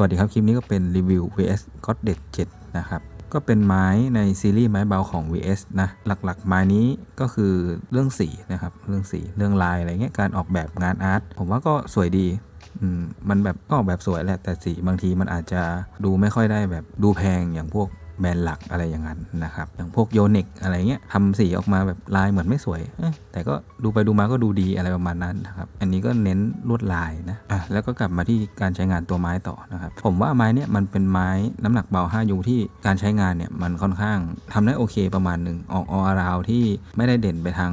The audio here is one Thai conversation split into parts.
วัสดีครับ คลิปนี้ก็เป็นรีวิว VS g o d d e 7นะครับ ก็เป็นไม้ในซีรีส์ไม้เบาของ VS นะ หลักๆ ไม้นี้ก็คือเรื่องสีนะครับ เรื่องสีเรื่องลายอะไรเงี้ย การออกแบบงานอาร์ต ผมว่าก็สวยดีมันแบบก็ออกแบบสวยแหละ แต่สีบางทีมันอาจจะดูไม่ค่อยได้แบบดูแพงอย่างพวก แบรนด์หลักอะไรอย่างนั้นนะครับ อย่างพวกโยเนกอะไรเงี้ยทำสีออกมาแบบลายเหมือนไม่สวย แต่ก็ดูไปดูมาก็ดูดีอะไรประมาณนั้นนะครับ อันนี้ก็เน้นลวดลายนะอะแล้วก็กลับมาที่การใช้งานตัวไม้ต่อนะครับ ผมว่าไม้เนี่ยมันเป็นไม้น้ำหนักเบา5ยูที่การใช้งานเนี่ยมันค่อนข้างทำได้โอเคประมาณหนึ่งออกออราวที่ไม่ได้เด่นไปทาง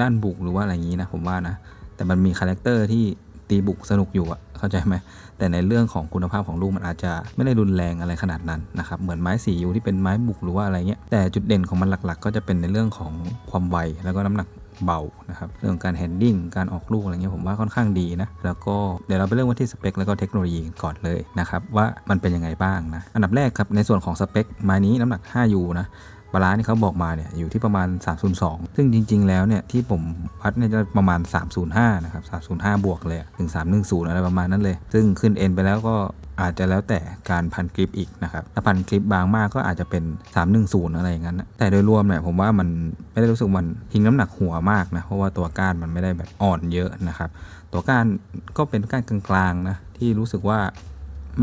ด้านบุกหรือว่าอะไรอย่างนี้นะผมว่านะแต่มันมีคาแรคเตอร์ที่ตีบุกสนุกอยู่อะ เข้าใจไหมแต่ในเรื่องของคุณภาพของลูกมันอาจจะไม่ได้รุนแรงอะไรขนาดนั้นนะครับเหมือนไม้สียูที่เป็นไม้บุกหรือว่าอะไรเงี้ยแต่จุดเด่นของมันหลักๆ ก็จะเป็นในเรื่องของความไวแล้วก็น้ำหนักเบานะครับเรื่องการแฮนดิ้งการออกลูกอะไรเงี้ยผมว่าค่อนข้างดีนะ แล้วก็เดี๋ยวเราไปเริ่มกันที่สเปคแล้วก็เทคโนโลยีก่อนเลยนะครับว่ามันเป็นยังไงบ้างนะ อันดับแรกครับในส่วนของสเปคไม้นี้น้ำหนัก5ยูนะ บาลานซ์ที่เขาบอกมาเนี่ยอยู่ที่ประมาณ 302 ซึ่งจริง ๆ แล้วเนี่ยที่ผมวัดเนี่ยจะประมาณ 305 นะครับ 305 บวกเลยถึง 310 อะไรประมาณนั้นเลย ซึ่งขึ้นเอ็นไปแล้วก็อาจจะแล้วแต่การพันคลิปอีกนะครับ ถ้าพันคลิปบางมากก็อาจจะเป็น 310 อะไรอย่างนั้น แต่โดยรวมเนี่ยผมว่ามันไม่ได้รู้สึกมันทิ้งน้ำหนักหัวมากนะ เพราะว่าตัวก้านมันไม่ได้แบบอ่อนเยอะนะครับ ตัวก้านก็เป็นก้านกลางๆนะที่รู้สึกว่า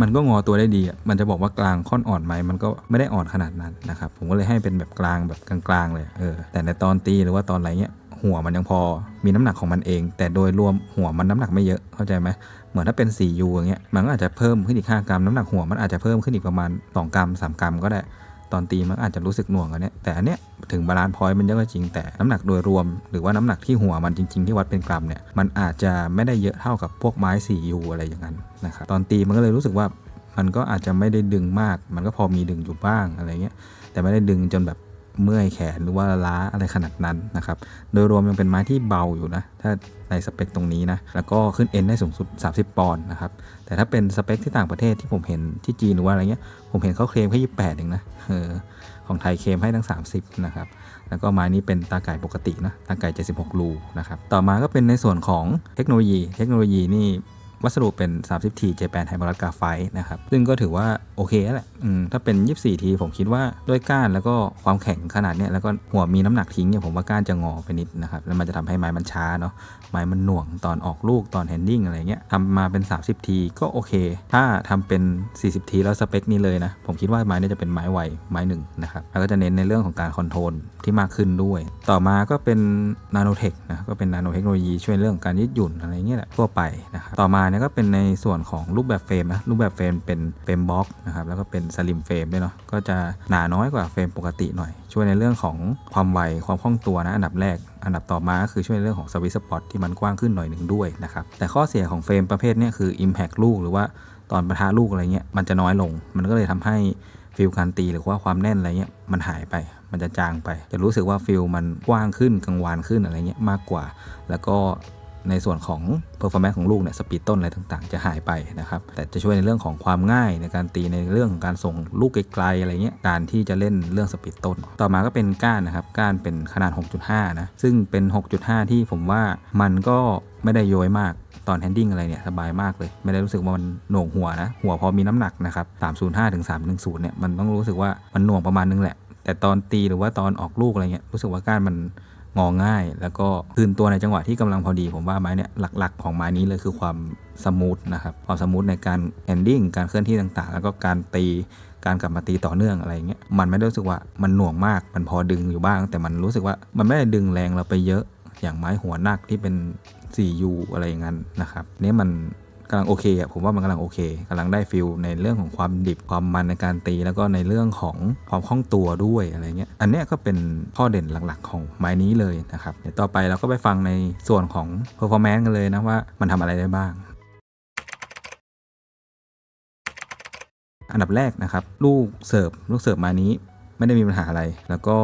มันก็งอตัวได้ดีอะมันจะบอกว่ากลางค่อนอ่อนไหมมันก็ไม่ได้อ่อนขนาดนั้นนะครับ ผมก็เลยให้เป็นแบบกลางแบบกลางๆเลยเออแต่ในตอนตีหรือว่าตอนอะไรเงี้ยหัวมันยังพอมีน้ำหนักของมันเอง แต่โดยรวมหัวมันน้ำหนักไม่เยอะเข้าใจไหมเหมือนถ้าเป็น 4U อย่างเงี้ยมันก็อาจจะเพิ่มขึ้นอีก5กรัมน้ำหนักหัวมันอาจจะเพิ่มขึ้นอีกประมาณ 2 กรัม 3 กรัมก็ได้ ตอนตีมันอาจจะรู้สึกหน่วงกันเนี้ยแต่อันเนี้ยถึงบาลานซ์พอยต์มันเยอะก็จริงแต่น้ำหนักโดยรวม หรือว่าน้ำหนักที่หัวมันจริง ๆ ที่วัดเป็นกรัมเนี่ยมันอาจจะไม่ได้เยอะเท่ากับพวกไม้ 4U อะไรอย่างนั้นนะครับตอนตีมันก็เลยรู้สึกว่ามันก็อาจจะไม่ได้ดึงมาก มันก็พอมีดึงอยู่บ้างอะไรเงี้ยแต่ไม่ได้ดึงจนแบบ เมื่อยแขนหรือว่าล้าอะไรขนาดนั้นนะครับ โดยรวมยังเป็นไม้ที่เบาอยู่นะ ถ้าในสเปคตรงนี้นะ แล้วก็ขึ้นเอ็นได้สูงสุด 30 ปอนด์นะครับ แต่ถ้าเป็นสเปคที่ต่างประเทศที่ผมเห็นที่จีนหรือว่าอะไรเงี้ย ผมเห็นเขาเคลมแค่ 28 เองนะเออของไทยเคลมให้ทั้ง 30 นะครับ แล้วก็ไม้นี้เป็นตาไก่ปกตินะ ตาไก่ 76 รูนะครับ ต่อมาก็เป็นในส่วนของเทคโนโลยี เทคโนโลยีนี่ วัสดุเป็น 30T Japan h y b r i d Graphite นะครับ ซึ่งก็ถือว่าโอเคแล้วแหละถ้าเป็น 24T ผมคิดว่าด้วยก้านแล้วก็ความแข็งขนาดเนี้ยแล้วก็หัวมีน้ำหนักทิ้งเนี่ยผมว่าก้านจะงอไปนิดนะครับแล้วมันจะทำให้ไม้มันช้าเนาะไม้มันหน่วงตอนออกลูกตอนแฮนดิ้งอะไรเงี้ยทำมาเป็น 30T ก็โอเค ถ้าทำเป็น 40T แล้วสเปคนี้เลยนะผมคิดว่าไม้เนี้จะเป็นไม้ไวไม้หนึ่งนะครับแล้วก็จะเน้นในเรื่องของการคอนโทรลที่มากขึ้นด้วย ต่อมาก็เป็นนาโนเทคนะก็เป็นนาโนเทคโนโลยีช่วยเรื่องการยืดหยุ่นอะไรเงี้ยแหละทั่วไปนะครับต่อมาเนี่ยก็เป็นในส่วนของรูปแบบเฟรมนะรูปแบบเฟรมเป็นเฟรมบล็อกนะครับแล้วก็เป็นสลิมเฟรมด้วยเนาะก็จะหนาน้อยกว่าเฟรมปกติหน่อย ช่วยในเรื่องของความไวความคล่องตัวนะอันดับแรก อันดับต่อมาก็คือช่วยในเรื่องของสวิตสปอตที่มันกว้างขึ้นหน่อยหนึ่งด้วยนะครับแต่ข้อเสียของเฟรมประเภทนี้คือ Impact ลูกหรือว่าตอนประทะลูกอะไรเงี้ยมันจะน้อยลง มันก็เลยทำให้ฟิลการตีหรือว่าความแน่นอะไรเงี้ยมันหายไป มันจะจางไป จะรู้สึกว่าฟิลมันกว้างขึ้นกังวานขึ้นอะไรเงี้ยมากกว่า แล้วก็ ในส่วนของ performance ของลูกเนี่ยสปีดต้นอะไรต่างๆ จะหายไปนะครับแต่จะช่วยในเรื่องของความง่ายในการตีในเรื่องของการส่งลูกไกลๆอะไรเงี้ยการที่จะเล่นเรื่องสปีดต้น ต่อมาก็เป็นก้านนะครับก้านเป็นขนาด 6.5 นะซึ่งเป็น 6.5 ที่ผมว่ามันก็ไม่ได้โยยมากตอนแฮนดิ้งอะไรเนี่ยสบายมากเลย ไม่ได้รู้สึกว่ามันหน่วงหัวนะ หัวพอมีน้ำหนักนะครับ305ถึง310เนี่ยมันต้องรู้สึกว่ามันหน่วงประมาณนึงแหละ แต่ตอนตีหรือว่าตอนออกลูกอะไรเงี้ยรู้สึกว่าก้านมัน งอง่าย แล้วก็คืนตัวในจังหวะที่กำลังพอดี ผมว่าไม้เนี่ยหลัก ๆ ของไม้นี้เลยคือความสมูทนะครับความสมูทในการแอนดิ้งการเคลื่อนที่ต่างๆ แล้วก็การตีการกลับมาตีต่อเนื่องอะไรเงี้ยมันไม่ได้รู้สึกว่ามันหน่วงมากมันพอดึงอยู่บ้าง แต่มันรู้สึกว่ามันไม่ได้ดึงแรงเราไปเยอะอย่างไม้หัวนักที่เป็น 4U อะไรอย่างนั้นนะครับนี่มัน กำลังโอเคอะผมว่ามันกำลังโอเคกำลังได้ฟิลในเรื่องของความดิบความมันในการตี แล้วก็ในเรื่องของความคล่องตัวด้วยอะไรเงี้ยอันเนี้ยก็เป็นข้อเด่นหลักๆ ของไม้นี้เลยนะครับเดี๋ยวต่อไปเราก็ไปฟังในส่วนของ performance กันเลยนะว่ามันทำอะไรได้บ้างอันดับแรกนะครับ ลูกเสิร์ฟลูกเสิร์ฟไม้นี้ไม่ได้มีปัญหาอะไร แล้วก็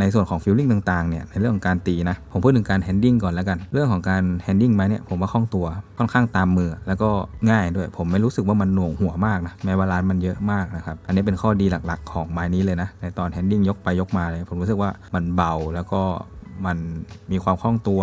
ในส่วนของฟิลลิ่งต่างๆเนี่ยในเรื่องของการตีนะผมพูดถึงการแฮนดิ้งก่อนแล้วกัน เรื่องของการแฮนดิ้งไม้เนี่ยผมว่าคล่องตัวค่อนข้างตามมือ แล้วก็ง่ายด้วย ผมไม่รู้สึกว่ามันหน่วงหัวมากนะแม้ว่าร้านมันเยอะมากนะครับอันนี้เป็นข้อดีหลักๆ ของไม้นี้เลยนะในตอนแฮนดิ้งยกไปยกมาเลยผมรู้สึกว่ามันเบาแล้วก็มันมีความคล่องตัว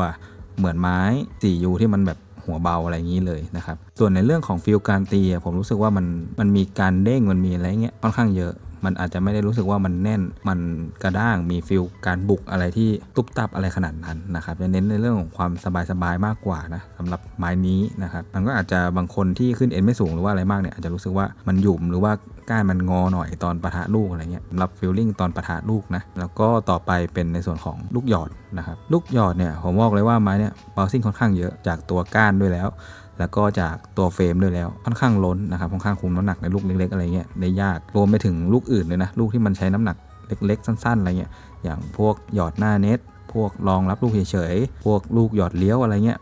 เหมือนไม้ 4U ที่มันแบบหัวเบาอะไรอย่างนี้เลยนะครับ ส่วนในเรื่องของฟิลการตีผมรู้สึกว่ามันมันมีการเด้งมันมีอะไรเงี้ยค่อนข้างเยอะ มันอาจจะไม่ได้รู้สึกว่ามันแน่นมันกระด้างมีฟิลการบุกอะไรที่ตุบตับอะไรขนาดนั้นนะครับจะเน้นในเรื่องของความสบายๆมากกว่านะสำหรับไม้นี้นะครับมันก็อาจจะบางคนที่ขึ้นเอ็นไม่สูงหรือว่าอะไรมากเนี่ยอาจจะรู้สึกว่ามันหยุ่มหรือว่าก้านมันงอหน่อยตอนประทะลูกอะไรเงี้ยสำหรับฟิลลิ่งตอนประทะลูกนะแล้วก็ต่อไปเป็นในส่วนของลูกหยอดนะครับลูกหยอดเนี่ยผมบอกเลยว่าไม้เนี่ยเบลซิ่งค่อนข้างเยอะจากตัวก้านด้วยแล้ว แล้วก็จากตัวเฟรมด้วยแล้วค่อนข้างล้นนะครับค่อนข้างคุมน้ำหนักในลูกเล็กๆอะไรเงี้ยได้ยากรวมไปถึงลูกอื่นเลยนะลูกที่มันใช้น้ำหนักเล็กๆ สั้นๆอะไรเงี้ยอย่างพวกหยอดหน้าเน็ตพวกรองรับลูกเฉยๆพวกลูกหยอดเลี้ยวอะไรเงี้ย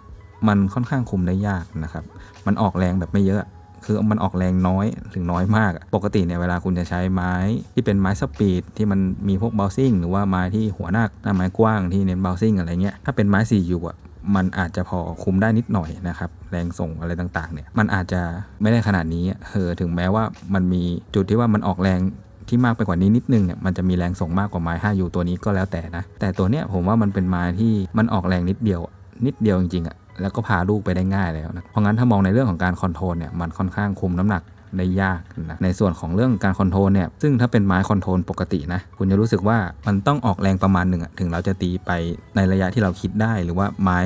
มันค่อนข้างคุมได้ยากนะครับมันออกแรงแบบไม่เยอะคือมันออกแรงน้อยถึงน้อยมาก ปกติเนี่ยเวลาคุณจะใช้ไม้ที่เป็นไม้สปีดที่มันมีพวกเบลซิ่งหรือว่าไม้ที่หัวหน้าหน้าไม้กว้างที่เน้นเบลซิ่งอะไรเงี้ยถ้าเป็นไม้4ยูอะ มันอาจจะพอคุมได้นิดหน่อยนะครับ แรงส่งอะไรต่างๆเนี่ยมันอาจจะไม่ได้ขนาดนี้เออถึงแม้ว่ามันมีจุดที่ว่ามันออกแรงที่มากไปกว่านี้นิดนึงเนี่ยมันจะมีแรงส่งมากกว่าไม้ 5U ตัวนี้ก็แล้วแต่นะ แต่ตัวเนี้ยผมว่ามันเป็นไม้ที่มันออกแรงนิดเดียว นิดเดียวจริงๆอะแล้วก็พาลูกไปได้ง่ายแล้วนะเพราะงั้นถ้ามองในเรื่องของการคอนโทรลเนี่ยมันค่อนข้างคุมน้ำหนัก ได้ยากนะในส่วนของเรื่องการคอนโทรลเนี่ยซึ่งถ้าเป็นไม้คอนโทรลปกตินะคุณจะรู้สึกว่ามันต้องออกแรงประมาณหนึ่งถึงเราจะตีไปในระยะที่เราคิดได้ หรือว่าไม้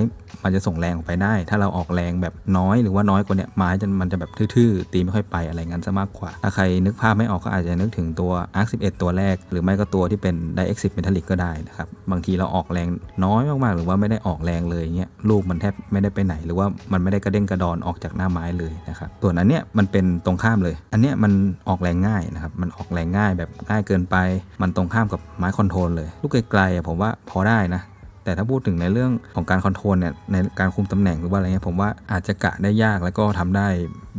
มันจะส่งแรงออกไปได้ ถ้าเราออกแรงแบบน้อยหรือว่าน้อยกว่าเนี้ยไม้จะมันจะแบบทื่อๆ ตีไม่ค่อยไปอะไรงั้นซะมากกว่า ถ้าใครนึกภาพไม่ออกก็อาจจะนึกถึงตัว Arc 11 ตัวแรก หรือไม่ก็ตัวที่เป็น Di X10 Metallic ก็ได้นะครับบางทีเราออกแรงน้อยมากๆ หรือว่าไม่ได้ออกแรงเลยเงี้ยลูกมันแทบไม่ได้ไปไหน หรือว่ามันไม่ได้กระเด้งกระดอนออกจากหน้าไม้เลยนะครับส่วนอันเนี้ยมันเป็นตรงข้ามเลย อันเนี้ยมันออกแรงง่ายนะครับ มันออกแรงง่ายแบบง่ายเกินไป มันตรงข้ามกับไม้คอนโทรลเลย ลูกไกลๆผมว่าพอได้นะ แต่ถ้าพูดถึงในเรื่องของการคอนโทรลเนี่ยในการคุมตำแหน่งหรือว่าอะไรเงี้ยผมว่าอาจจะกะได้ยากแล้วก็ทำได้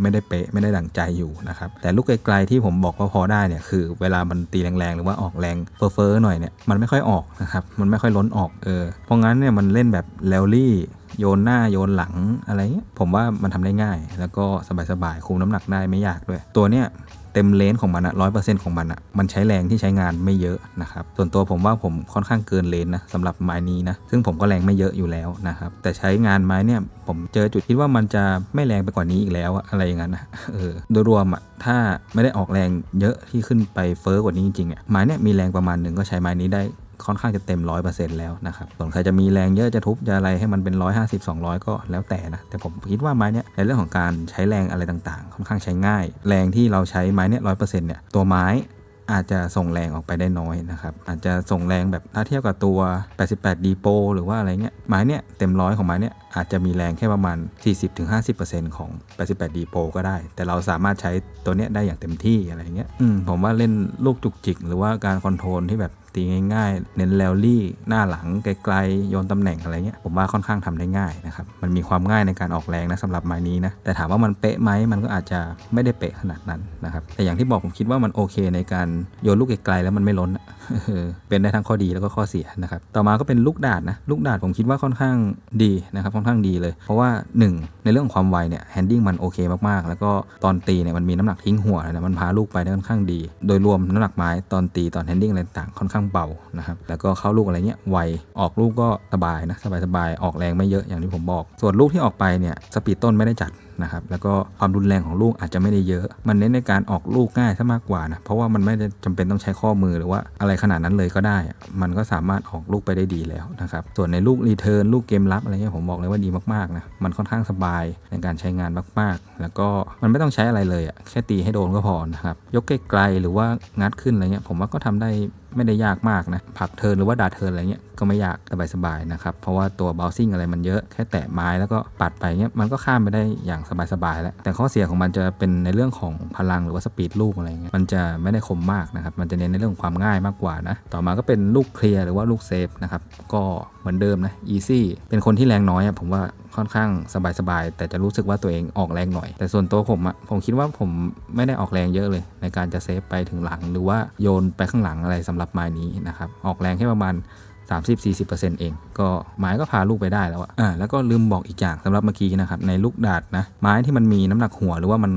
ไม่ได้เป๊ะไม่ได้ดั่งใจอยู่นะครับแต่ลูกไกลๆที่ผมบอกว่าพอได้เนี่ยคือเวลามันตีแรงๆ หรือว่าออกแรงเฟ้อๆหน่อยเนี่ยมันไม่ค่อยออกนะครับมันไม่ค่อยล้นออกเออเพราะงั้นเนี่ยมันเล่นแบบแรลลี่โยนหน้าโยนหลังอะไรเงี้ยผมว่ามันทำได้ง่าย แล้วก็สบายๆคุมน้ำหนักได้ไม่ยากด้วย ตัวเนี้ย เต็มเลนส์ของมันอะร้อยเปอร์เซ็นต์ของมันอะมันใช้แรงที่ใช้งานไม่เยอะนะครับส่วนตัวผมว่าผมค่อนข้างเกินเลนส์นะสำหรับไม้นี้นะซึ่งผมก็แรงไม่เยอะอยู่แล้วนะครับแต่ใช้งานไม้เนี่ยผมเจอจุดคิดว่ามันจะไม่แรงไปกว่านี้อีกแล้วอะอะไรอย่างนั้นนะเออโดยรวมอะถ้าไม่ได้ออกแรงเยอะที่ขึ้นไปเฟอร์กว่านี้จริงๆอะไม้เนี่ยมีแรงประมาณหนึ่งก็ใช้ไม้นี้ได้ ค่อนข้างจะเต็ม100%แล้วนะครับส่วนใครจะมีแรงเยอะจะทุบจะอะไรให้มันเป็น150 200ก็แล้วแต่นะ แต่ผมคิดว่าไม้เนี้ยในเรื่องของการใช้แรงอะไรต่างๆ ค่อนข้างใช้ง่าย แรงที่เราใช้ไม้เนี้ย100%เซ็นต์เนี่ยตัวไม้อาจจะส่งแรงออกไปได้น้อยนะครับ อาจจะส่งแรงแบบถ้าเทียบกับตัว 88 d p o หรือว่าอะไรเงี้ย ไม้เนี้ยเต็มร้อยของไม้เนี้ยอาจจะมีแรงแค่ประมาณ 40-50%ของ 88 d p o ก็ได้ แต่เราสามารถใช้ตัวเนี้ยได้อย่างเต็มที่อะไรเงี้ย อืมผมว่าเล่นลูกจุกจิก หรือว่าการคอนโทรลที่แบบ ตีง่ายๆ เน้นแรลลี่ หน้าหลังไกลๆ โยนตำแหน่งอะไรเงี้ย ผมว่าค่อนข้างทำได้ง่ายนะครับ มันมีความง่ายในการออกแรงนะสำหรับไม้นี้นะ แต่ถามว่ามันเป๊ะไหมมันก็อาจจะไม่ได้เป๊ะขนาดนั้นนะครับ แต่อย่างที่บอกผมคิดว่ามันโอเคในการโยนลูกไกลๆแล้วมันไม่ล้น เป็นได้ทั้งข้อดีแล้วก็ข้อเสียนะครับ ต่อมาก็เป็นลูกดาดนะ ลูกดาดผมคิดว่าค่อนข้างดีนะครับ ค่อนข้างดีเลย เพราะว่า 1 ในเรื่องของความไวเนี่ยแฮนดิ้งมันโอเคมากๆ แล้วก็ตอนตีเนี่ยมันมีน้ำหนักทิ้งหัวนะมันพาลูกไปได้ค่อนข้างดี โดยรวมน้ำหนักไม้ตอนตีตอนแฮนดิ้งอะไรต่างค่อนข้างเบานะครับแล้วก็เข้าลูกอะไรเงี้ยไวออกลูกก็สบายนะสบายๆออกแรงไม่เยอะอย่างที่ผมบอก ส่วนลูกที่ออกไปเนี่ยสปีดต้นไม่ได้จัดนะครับแล้วก็ความรุนแรงของลูกอาจจะไม่ได้เยอะ มันเน้นในการออกลูกง่ายซะมากกว่านะเพราะว่ามันไม่ได้จำเป็นต้องใช้ข้อมือหรือว่าอะไรขนาดนั้นเลยก็ได้ มันก็สามารถออกลูกไปได้ดีแล้วนะครับส่วนในลูกรีเทิร์นลูกเกมรับอะไรเงี้ยผมบอกเลยว่าดีมากๆนะมันค่อนข้างสบายในการใช้งานมากๆ แล้วก็มันไม่ต้องใช้อะไรเลยอะแค่ตีให้โดนก็พอนะครับยกไกลๆหรือว่างัดขึ้นอะไรเงี้ยผมว่าก็ทำได้ ไม่ได้ยากมากนะผักเทินหรือว่าดาเทินอะไรเงี้ยก็ไม่ยากสบายๆนะครับ เพราะว่าตัว bouncing อะไรมันเยอะแค่แตะไม้แล้วก็ปัดไปเงี้ยมันก็ข้ามไปได้อย่างสบายๆแล้ว แต่ข้อเสียของมันจะเป็นในเรื่องของพลังหรือว่าสปีดลูกอะไรเงี้ยมันจะไม่ได้คมมากนะครับมันจะเน้นในเรื่องของความง่ายมากกว่านะต่อมาก็เป็นลูกเคลียร์หรือว่าลูกเซฟนะครับก็เหมือนเดิมนะ easy เป็นคนที่แรงน้อยผมว่า ค่อนข้างสบายๆ แต่จะรู้สึกว่าตัวเองออกแรงหน่อย แต่ส่วนตัวผมอะผมคิดว่าผมไม่ได้ออกแรงเยอะเลย ในการจะเซฟไปถึงหลัง หรือว่าโยนไปข้างหลังอะไรสำหรับไม้นี้นะครับออกแรงแค่ประมาณ30-40%เอง ก็ไม้ก็พาลูกไปได้แล้วอะอ่าแล้วก็ลืมบอกอีกอย่างสำหรับเมื่อกี้นะครับในลูกดาดนะไม้ที่มันมีน้ำหนักหัวหรือว่ามัน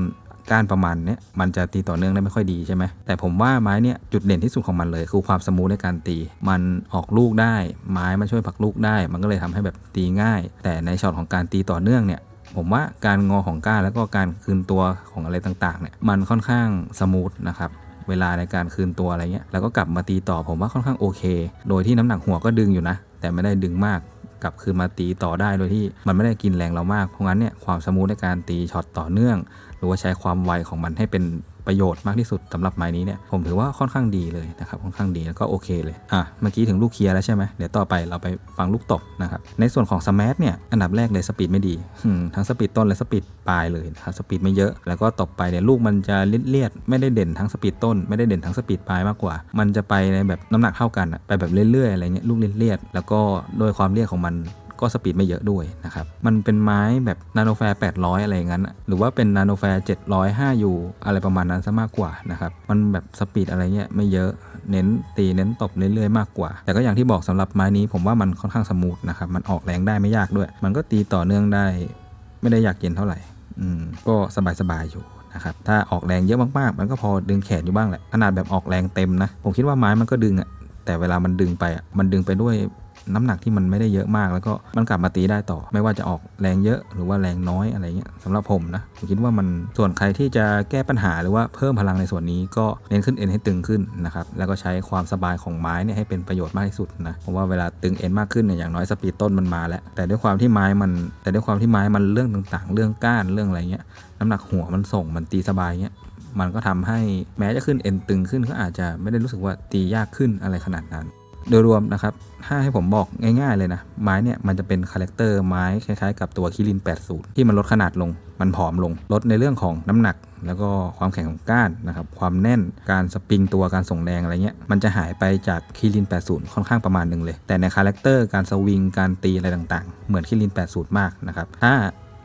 ก้านประมาณเนี้ยมันจะตีต่อเนื่องได้ไม่ค่อยดีใช่ไหมแต่ผมว่าไม้เนี่ยจุดเด่นที่สุดของมันเลย คือความสมูทในการตี มันออกลูกได้ ไม้มันช่วยผลักลูกได้ มันก็เลยทำให้แบบตีง่าย แต่ในช็อตของการตีต่อเนื่องเนี่ยผมว่าการงอของก้านแล้วก็การคืนตัวของอะไรต่างๆเนี่ยมันค่อนข้างสมูทนะครับเวลาในการคืนตัวอะไรเงี้ยแล้วก็กลับมาตีต่อผมว่าค่อนข้างโอเค โดยที่น้ำหนักหัวก็ดึงอยู่นะ แต่ไม่ได้ดึงมากกลับคืนมาตีต่อได้โดยที่มันไม่ได้กินแรงเรามากเพราะงั้นเนี่ยความสมูทในการตีช็อตต่อเนื่อง หรือว่าใช้ความไวของมันให้เป็นประโยชน์มากที่สุดสำหรับไม้นี้เนี่ยผมถือว่าค่อนข้างดีเลยนะครับค่อนข้างดีแล้วก็โอเคเลยอะเมื่อกี้ถึงลูกเคลียร์แล้วใช่ไหมเดี๋ยวต่อไปเราไปฟังลูกตบนะครับในส่วนของสมาร์ทเนี่ยอันดับแรกเลยสปีดไม่ดีทั้งสปีดต้นและสปีดปลายเลยนะครับสปีดไม่เยอะ แล้วก็ตบไปเนี่ยลูกมันจะเลียดๆไม่ได้เด่นทั้งสปีดต้น ไม่ได้เด่นทั้งสปีดปลายมากกว่า มันจะไปในแบบน้ำหนักเท่ากันไปแบบเรื่อยๆอะไรเงี้ยลูกเลียดๆแล้วก็โดยความเลียดของมัน ก็สปีดไม่เยอะด้วยนะครับ มันเป็นไม้แบบนาโนแฟร์800 อะไรอย่างนั้น หรือว่าเป็นนาโนแฟร์705ยูอะไรประมาณนั้นซะมากกว่านะครับ มันแบบสปีดอะไรเงี้ยไม่เยอะเน้นตีเน้นตบเรื่อยๆมากกว่า แต่ก็อย่างที่บอกสำหรับไม้นี้ผมว่ามันค่อนข้างสมูทนะครับมันออกแรงได้ไม่ยากด้วย มันก็ตีต่อเนื่องได้ ไม่ได้อยากเย็นเท่าไหร่อืมก็สบายๆอยู่นะครับถ้าออกแรงเยอะมากๆ มันก็พอดึงแขนอยู่บ้างแหละขนาดแบบออกแรงเต็มนะ ผมคิดว่าไม้มันก็ดึงอะแต่เวลามันดึงไปอะมันดึงไปด้วย น้ำหนักที่มันไม่ได้เยอะมาก แล้วก็มันกลับมาตีได้ต่อ ไม่ว่าจะออกแรงเยอะหรือว่าแรงน้อยอะไรเงี้ยสำหรับผมนะผมคิดว่ามันส่วนใครที่จะแก้ปัญหาหรือว่าเพิ่มพลังในส่วนนี้ก็เน้นขึ้นเอ็นให้ตึงขึ้นนะครับแล้วก็ใช้ความสบายของไม้เนี่ยให้เป็นประโยชน์มากที่สุดนะเพราะว่าเวลาตึงเอ็นมากขึ้นเนี่ยอย่างน้อยสปีดต้นมันมาแล้ว แต่ด้วยความที่ไม้มัน แต่ด้วยความที่ไม้มันเรื่องต่างๆ เรื่องก้านเรื่องอะไรเงี้ยน้ำหนักหัวมันส่งมันตีสบายเงี้ยมันก็ทำให้แม้จะขึ้นเอ็นตึงขึ้นก็อาจจะไม่ได้รู้สึกว่าตียากขึ้นอะไรขนาดนั้น โดยรวมนะครับ ถ้าให้ผมบอกง่ายๆเลยนะ ไม้เนี่ยมันจะเป็นคาแรคเตอร์ไม้คล้ายๆกับตัวคิริน 80 ที่มันลดขนาดลง มันผอมลง ลดในเรื่องของน้ำหนัก แล้วก็ความแข็งของก้านนะครับ ความแน่น การสปริงตัว การส่งแรงอะไรเงี้ย มันจะหายไปจากคิริน 80 ค่อนข้างประมาณหนึ่งเลย แต่ในคาแรคเตอร์การสวิง การตีอะไรต่างๆ เหมือนคิริน 80 มากนะครับ ถ้า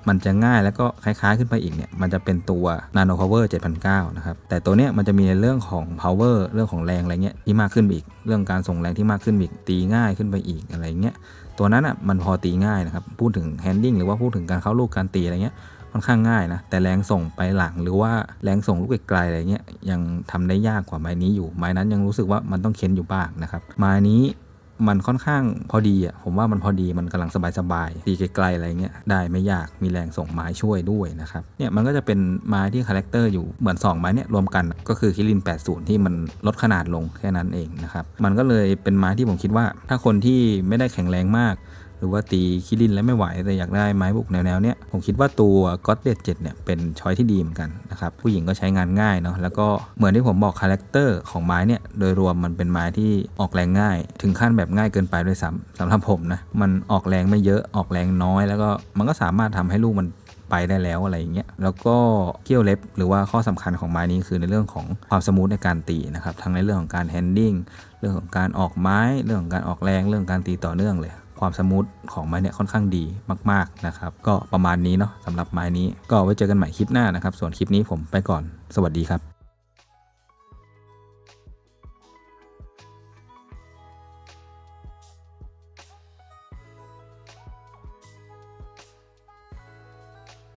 มันจะง่ายแล้วก็คล้ายๆขึ้นไปอีกเนี่ยมันจะเป็นตัว Nano Power 7900นะครับแต่ตัวเนี้ยมันจะมีในเรื่องของ power เรื่องของแรงอะไรเงี้ยที่มากขึ้นอีก เรื่องการส่งแรงที่มากขึ้นอีกตีง่ายขึ้นไปอีกอะไรเงี้ยตัวนั้นอะมันพอตีง่ายนะครับพูดถึง handling หรือว่าพูดถึงการเข้าลูกการตีอะไรเงี้ยค่อนข้างง่ายนะแต่แรงส่งไปหลังหรือว่าแรงส่งลูกไกลๆอะไรเงี้ยยังทำได้ยากกว่าไม้นี้อยู่ไม้นั้นยังรู้สึกว่ามันต้องเค้นอยู่บ้างนะครับไม้นี้ มันค่อนข้างพอดีอะผมว่ามันพอดีมันกำลังสบายๆตีไกลๆอะไรเงี้ยได้ไม่ยากมีแรงส่งไม้ช่วยด้วยนะครับเนี่ยมันก็จะเป็นไม้ที่คาแรคเตอร์อยู่เหมือน 2 ไม้เนี่ยรวมกันก็คือคิริน 80 ที่มันลดขนาดลงแค่นั้นเองนะครับมันก็เลยเป็นไม้ที่ผมคิดว่า ถ้าคนที่ไม่ได้แข็งแรงมาก รือว่าตีคิรินแล้วไม่ไหวแต่อยากได้ไม้บุกแนวๆเนี้ยผมคิดว่าตัวก็อดเดดเจ็ดเนี่ยเป็นช้อยที่ดีเหมือนกันนะครับผู้หญิงก็ใช้งานง่ายเนาะแล้วก็เหมือนที่ผมบอกคาแรคเตอร์ของไม้เนี่ยโดยรวมมันเป็นไม้ที่ออกแรงง่าย ถึงขั้นแบบง่ายเกินไปด้วยซ้ำสำหรับผมนะมันออกแรงไม่เยอะออกแรงน้อย แล้วก็มันก็สามารถทำให้ลูกมันไปได้แล้วอะไรอย่างเงี้ย แล้วก็เขี้ยวเล็บหรือว่าข้อสำคัญของไม้นี้คือในเรื่องของความสมูทในการตีนะครับ ทั้งในเรื่องของการแฮนดิ้ง เรื่องของการออกไม้ เรื่องของการออกแรง เรื่องการตีต่อเนื่องเลย ความสมูทของไม้เนี่ยค่อนข้างดีมากๆนะครับ ก็ประมาณนี้เนาะสำหรับไม้นี้ก็ไว้เจอกันใหม่คลิปหน้านะครับ ส่วนคลิปนี้ผมไปก่อนสวัสดีครับ